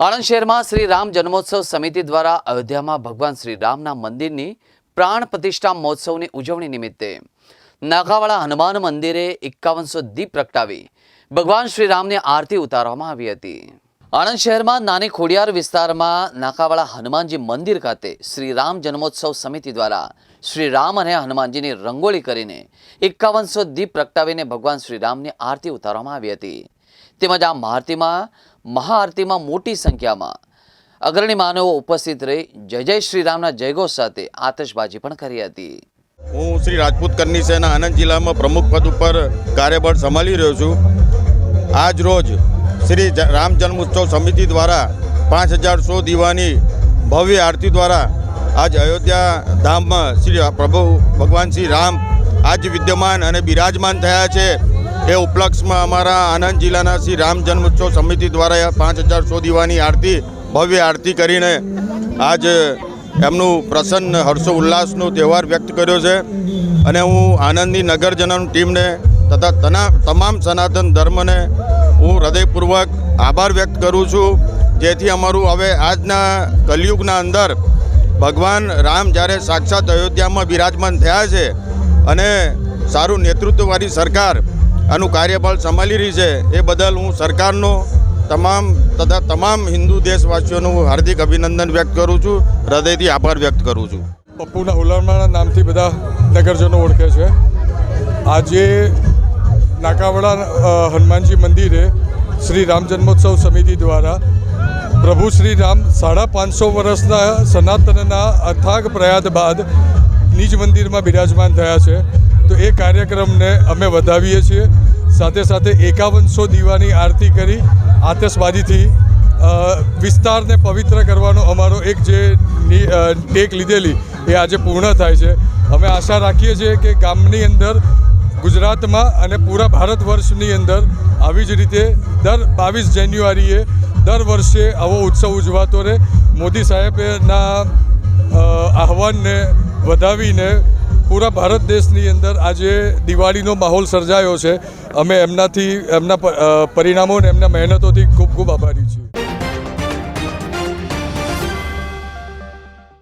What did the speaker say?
આણંદ શહેરમાં શ્રી રામ જન્મોત્સવ સમિતિ દ્વારા અયોધ્યામાં ભગવાન શ્રી રામના મંદિરની પ્રાણ પ્રતિષ્ઠા મહોત્સવની ઉજવણી નિમિત્તે નાગાવાળા હનુમાન મંદિરે એકાવનસો દીપ પ્રગટાવી ભગવાન શ્રી રામની આરતી ઉતારવામાં આવી હતી. આણંદ શહેરમાં નાની ખોડિયાર વિસ્તારમાં નાકાવાળા હનુમાનજી મંદિર ખાતે શ્રી રામ જન્મોત્સવ સમિતિ દ્વારા શ્રી રામ અને હનુમાનજીની રંગોળી કરીને એકાવનસો દીપ પ્રગટાવીને ભગવાન શ્રી રામની આરતી ઉતારવામાં આવી હતી. તેમજ આ મહાઆરતીમાં મહાઆરતીમાં મોટી સંખ્યામાં અગ્રણી માનવો ઉપસ્થિત રહી જય જય શ્રી રામના જયઘોષ સાથે આતશબાજી પણ કરી હતી. હું શ્રી રાજપૂત કરની સેના આણંદ જિલ્લામાં પ્રમુખ પદ ઉપર કાર્યબળ સંભાળી રહ્યો છું. આજ રોજ શ્રી રામ જન્મોત્સવ સમિતિ દ્વારા પાંચ હજાર સો દીવાની ભવ્ય આરતી દ્વારા આજ અયોધ્યા ધામમાં શ્રી પ્રભુ ભગવાન શ્રી રામ આજ વિદ્યમાન અને બિરાજમાન થયા છે. એ ઉપલક્ષમાં અમારા આણંદ જિલ્લાના શ્રી રામ જન્મોત્સવ સમિતિ દ્વારા પાંચ હજાર સો દીવાની આરતી, ભવ્ય આરતી કરીને આજ એમનું પ્રસન્ન હર્ષો ઉલ્લાસનો તહેવાર વ્યક્ત કર્યો છે. અને હું આનંદની નગરજનોની ટીમને તથા તના, તમામ સનાતન ધર્મને હું હૃદયપૂર્વક આભાર વ્યક્ત કરું છું. જેથી અમારું હવે આજના કલયુગના અંદર ભગવાન રામ જ્યારે સાક્ષાત અયોધ્યામાં બિરાજમાન થયા છે અને સારું નેતૃત્વવાળી સરકાર આનું કાર્યબળ સંભાળી રહી છે, એ બદલ હું સરકારનો તમામ તથા તમામ હિન્દુ દેશવાસીઓનું હાર્દિક અભિનંદન વ્યક્ત કરું છું, હૃદયથી આભાર વ્યક્ત કરું છું. પપ્પુના હુલામણાના નામથી બધા નગરજનો ઓળખે છે. આજે નાકાવાડા હનુમાનજી મંદિરે શ્રી રામ જન્મોત્સવ સમિતિ દ્વારા પ્રભુ શ્રી રામ સાડા પાંચસો વર્ષના સનાતનના અથાગ પ્રયાત બાદ નિજ મંદિરમાં બિરાજમાન થયા છે. તો એ કાર્યક્રમને અમે વધાવીએ છીએ. સાથે સાથે એકાવનસો દીવાની આરતી કરી આતશબાજીથી વિસ્તારને પવિત્ર કરવાનો અમારો એક જે ટેક લીધેલી એ આજે પૂર્ણ થાય છે. અમે આશા રાખીએ છીએ કે ગામની અંદર, ગુજરાતમાં અને પૂરા ભારત વર્ષની અંદર આવી જ રીતે દર બાવીસ જાન્યુઆરીએ દર વર્ષે આવો ઉત્સવ ઉજવાતો રહે. મોદી સાહેબના આહવાનને વધાવીને પૂરા ભારત દેશની અંદર આજે દિવાળીનો માહોલ સર્જાયો છે. અમે એમનાથી, એમના પરિણામો અને એમના મહેનતોથી ખૂબ ખૂબ આભારી છીએ.